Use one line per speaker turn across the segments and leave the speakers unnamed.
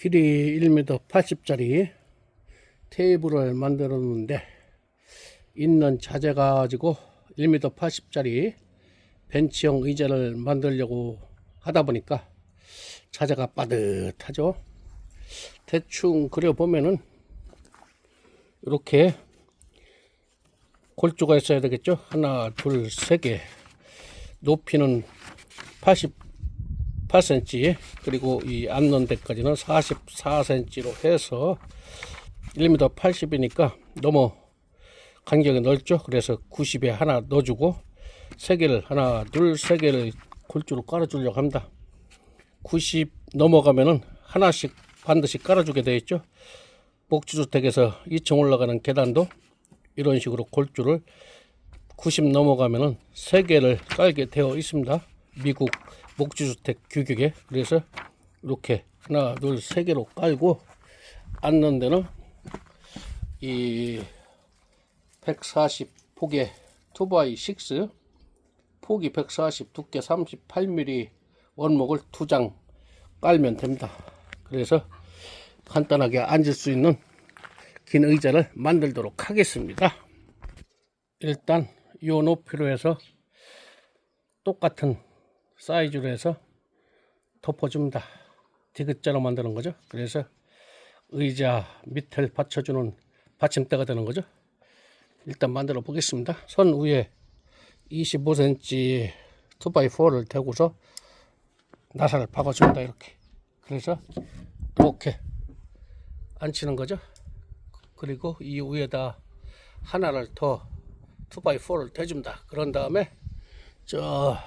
길이 1m 80짜리 테이블을 만들어 놓는데 있는 자재 가지고 1m 80짜리 벤치형 의자를 만들려고 하다 보니까 자재가 빠듯하죠. 대충 그려보면은 이렇게 골조가 있어야 되겠죠. 하나, 둘, 세 개. 높이는 88cm 그리고 이 앉는 데까지는 44cm로 해서 1m 80이니까 너무 간격이 넓죠. 그래서 90에 하나 넣어주고 세 개를 하나, 둘, 세 개를 골조로 깔아 주려고 합니다. 90 넘어가면은 하나씩 반드시 깔아 주게 되어 있죠. 목주주택에서 2층 올라가는 계단도 이런 식으로 골조를 90 넘어가면은 세 개를 깔게 되어 있습니다. 미국 목주주택 규격에 그래서 이렇게 하나, 둘, 세 개로 깔고 앉는 데는 이 140 폭의 2x6 폭이 140 두께 38mm 원목을 두 장 깔면 됩니다. 그래서 간단하게 앉을 수 있는 긴 의자를 만들도록 하겠습니다. 일단 이 높이로 해서 똑같은 사이즈로 해서 덮어줍니다. 디귿자로 만드는 거죠. 그래서 의자 밑을 받쳐주는 받침대가 되는 거죠. 일단 만들어 보겠습니다. 선 위에 25cm 2x4를 대고서 나사를 박아줍니다. 이렇게. 그래서 이렇게 앉히는 거죠. 그리고 이 위에다 하나를 더 2x4를 대줍니다. 그런 다음에 저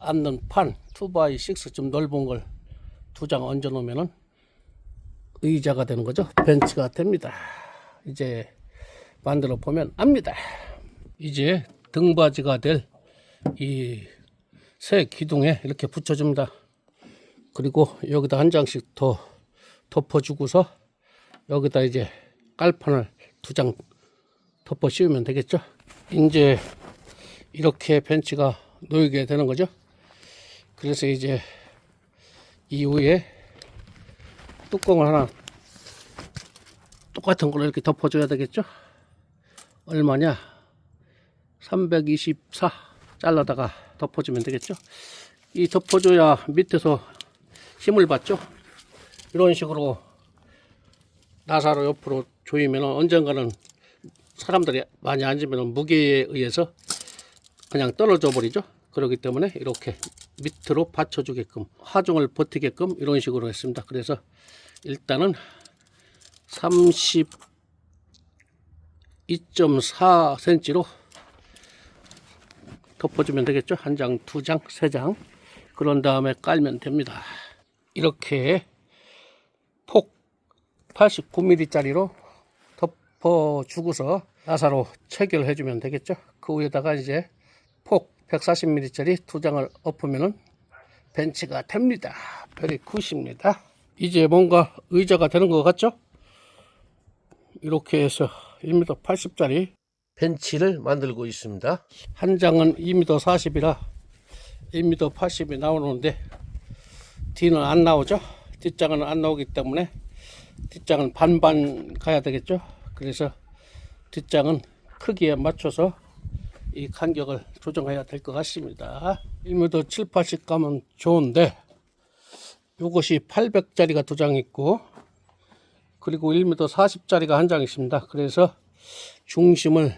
앉는 판 2x6 좀 넓은 걸 두 장 얹어 놓으면은 의자가 되는 거죠. 벤치가 됩니다. 이제 만들어 보면 압니다. 이제 등받이가 될 이 새 기둥에 이렇게 붙여줍니다. 그리고 여기다 한 장씩 더 덮어주고서 여기다 이제 깔판을 두 장 덮어 씌우면 되겠죠. 이제 이렇게 벤치가 놓이게 되는 거죠. 그래서 이제 이후에 뚜껑을 하나 똑같은 걸로 이렇게 덮어줘야 되겠죠. 얼마냐? 324 잘라다가 덮어주면 되겠죠. 이 덮어줘야 밑에서 힘을 받죠. 이런 식으로 나사로 옆으로 조이면 언젠가는 사람들이 많이 앉으면 무게에 의해서 그냥 떨어져 버리죠. 그렇기 때문에 이렇게 밑으로 받쳐주게끔 하중을 버티게끔 이런 식으로 했습니다. 그래서 일단은 32.4cm로 덮어주면 되겠죠. 한 장, 두 장, 세 장. 그런 다음에 깔면 됩니다. 이렇게 폭 89mm짜리로 덮어주고서 나사로 체결해주면 되겠죠. 그 위에다가 이제 폭 140mm짜리 두 장을 엎으면은 벤치가 됩니다. 별이 굿입니다. 이제 뭔가 의자가 되는 것 같죠? 이렇게 해서 1m 80짜리 벤치를 만들고 있습니다. 한 장은 2m 40이라 1m 80이 나오는데 뒤는 안 나오죠. 뒷장은 안 나오기 때문에 뒷장은 반반 가야 되겠죠. 그래서 뒷장은 크기에 맞춰서 이 간격을 조정해야 될 것 같습니다. 1m 7, 80 가면 좋은데 이것이 800짜리가 두 장 있고 그리고 1m 40짜리가 한 장 있습니다. 그래서 중심을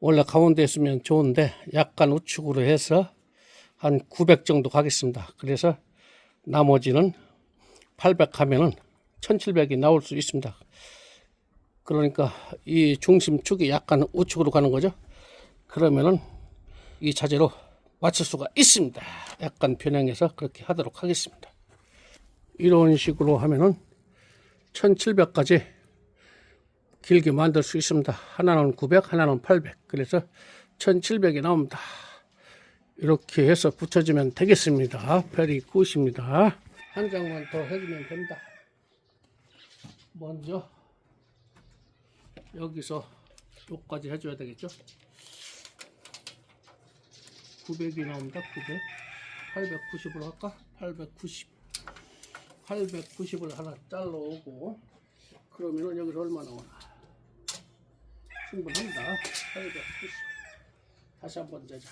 원래 가운데 있으면 좋은데 약간 우측으로 해서 한 900 정도 가겠습니다. 그래서 나머지는 800 하면은 1700이 나올 수 있습니다. 그러니까 이 중심축이 약간 우측으로 가는 거죠. 그러면은 이 자재로 맞출 수가 있습니다. 약간 변형해서 그렇게 하도록 하겠습니다. 이런 식으로 하면은 1700까지 길게 만들 수 있습니다. 하나는 900, 하나는 800. 그래서 1700이 나옵니다. 이렇게 해서 붙여주면 되겠습니다. 별이 굿입니다. 한 장만 더 해주면 됩니다. 먼저 여기서 여기까지 해줘야 되겠죠? 900이 나옵니다. 900. 890으로 할까? 890. 890을 하나 잘라오고 그러면은 여기서 얼마 나오나 충분합니다 890 다시 한번 재자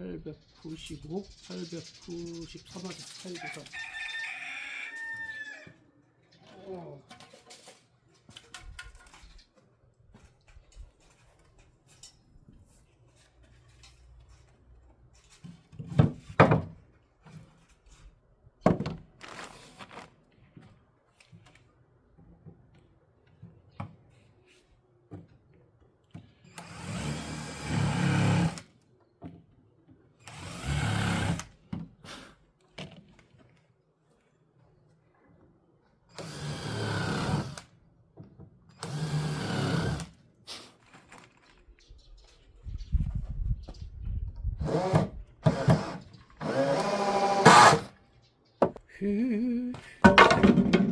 (895) (893) 하자. (893) good.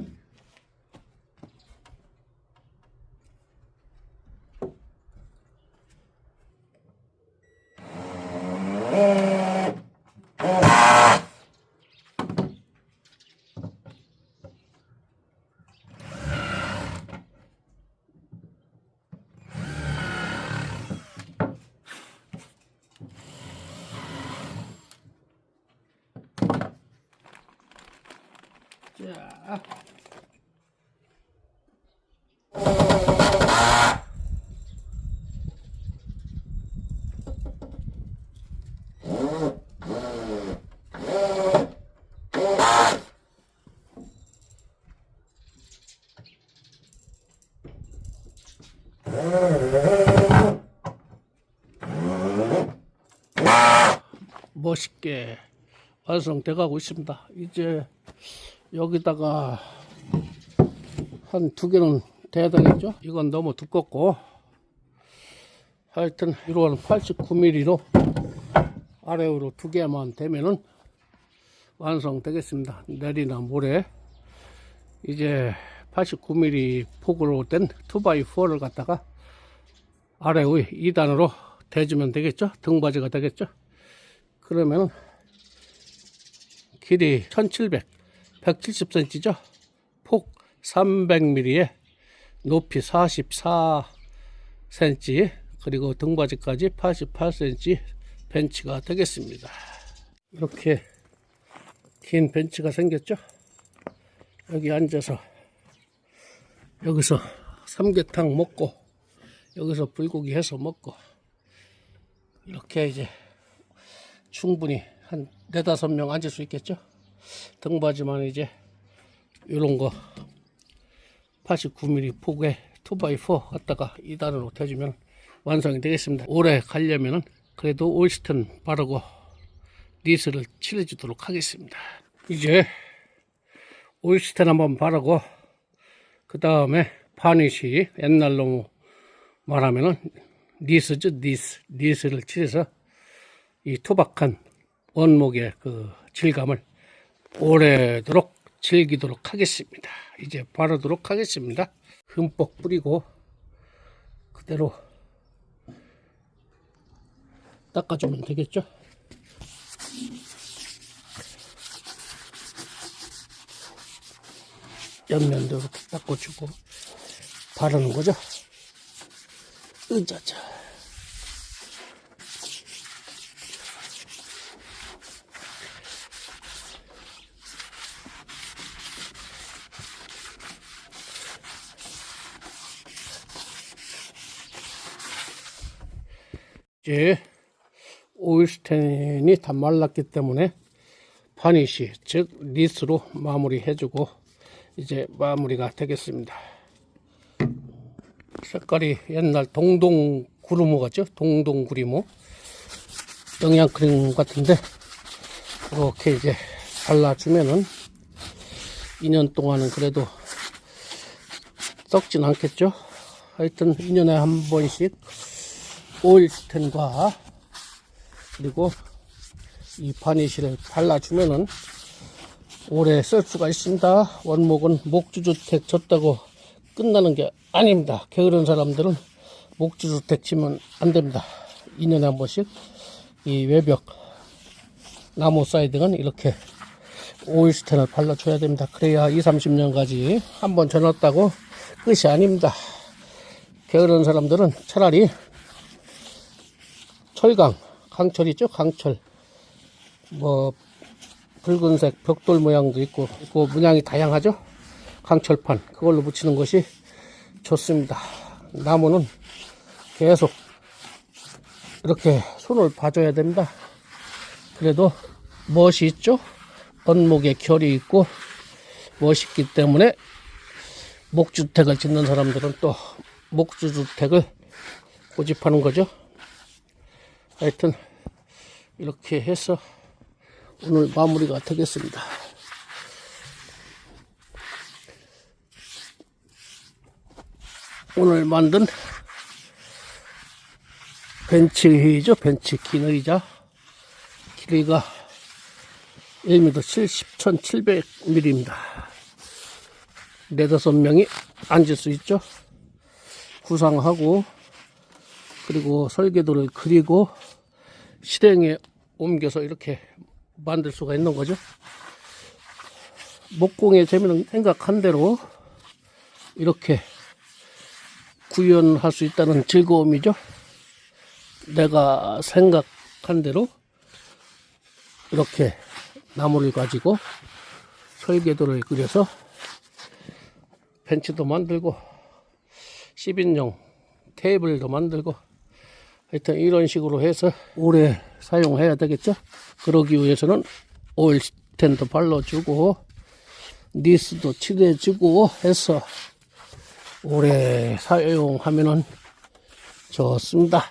멋있게 완성돼 가고 있습니다. 이제 여기다가 한 두 개는 돼야 되겠죠? 이건 너무 두껍고 하여튼 이런 89mm로 아래로 두 개만 되면은 완성되겠습니다. 내리나 모레 이제 89mm 폭으로 된 2x4를 갖다가 아래 위 2단으로 대주면 되겠죠? 등받이가 되겠죠? 그러면 길이 1700, 170cm죠? 폭 300mm에 높이 44cm, 그리고 등받이까지 88cm 벤치가 되겠습니다. 이렇게 긴 벤치가 생겼죠? 여기 앉아서 여기서 삼계탕 먹고 여기서 불고기 해서 먹고 이렇게 이제 충분히 한 네다섯 명 앉을 수 있겠죠? 등받이만 이제 요런 거 89mm 폭에 2x4 갖다가 2단으로 대주면 완성이 되겠습니다. 오래 가려면은 그래도 올스턴 바르고 니스를 칠해주도록 하겠습니다. 이제 올스턴 한번 바르고 그 다음에 바니시 옛날로 말하면은 니스죠 니스 니스를 칠해서 이 투박한 원목의 그 질감을 오래도록 즐기도록 하겠습니다. 이제 바르도록 하겠습니다. 흠뻑 뿌리고 그대로 닦아주면 되겠죠? 옆면도 이렇게 닦아주고 바르는 거죠? 으자자. 이제 오일스텐이 다 말랐기 때문에 파니시 즉 니스로 마무리 해주고 이제 마무리가 되겠습니다. 색깔이 옛날 동동 구르모 같죠? 동동 구리모 영양 크림 같은데 이렇게 이제 발라주면은 2년 동안은 그래도 썩진 않겠죠? 하여튼 2년에 한 번씩 오일스텐과 그리고 이 바니쉬를 발라주면은 오래 쓸 수가 있습니다. 원목은 목주주택 졌다고 끝나는 게 아닙니다. 게으른 사람들은 목주주택 치면 안 됩니다. 2년에 한 번씩 이 외벽 나무 사이드는 이렇게 오일 스텐을 발라줘야 됩니다. 그래야 2, 30년까지 한 번 전었다고 끝이 아닙니다. 게으른 사람들은 차라리 철강, 강철 있죠? 강철. 뭐, 붉은색 벽돌 모양도 있고, 그 문양이 다양하죠? 강철판. 그걸로 붙이는 것이 좋습니다. 나무는 계속 이렇게 손을 봐줘야 됩니다. 그래도 멋이 있죠? 원목에 결이 있고 멋있기 때문에 목주택을 짓는 사람들은 또 목주주택을 고집하는 거죠. 하여튼 이렇게 해서 오늘 마무리가 되겠습니다. 오늘 만든 벤치죠. 벤치 긴 의자. 길이가 1m 70, 1700mm입니다. 네다섯 명이 앉을 수 있죠. 구상하고, 그리고 설계도를 그리고, 실행에 옮겨서 이렇게 만들 수가 있는 거죠. 목공의 재미는 생각한 대로 이렇게 구현할 수 있다는 즐거움이죠. 내가 생각한 대로 이렇게 나무를 가지고 설계도를 그려서 벤치도 만들고 10인용 테이블도 만들고 하여튼 이런 식으로 해서 오래 사용해야 되겠죠? 그러기 위해서는 오일 스텐도 발라주고 니스도 칠해주고 해서 오래 사용하면은 좋습니다